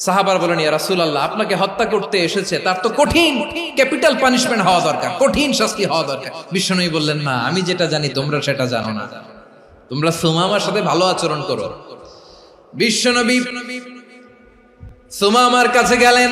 সাহাবার বলেন, ইয়া রাসূলুল্লাহ, আপনাকে হত্যা করতে এসেছে, তার তো কঠিন। ক্যাপিটাল পানিশমেন্ট হওয়া দরকার, কঠিন শাস্তি হওয়া দরকার। বিষ্ণুই বললেন, না, আমি যেটা জানি, তোমরা সেটা জানো না। তোমরা সুমামার সাথে ভালো আচরণ করো। বিশ্বনবী সুমামার কাছে গেলেন।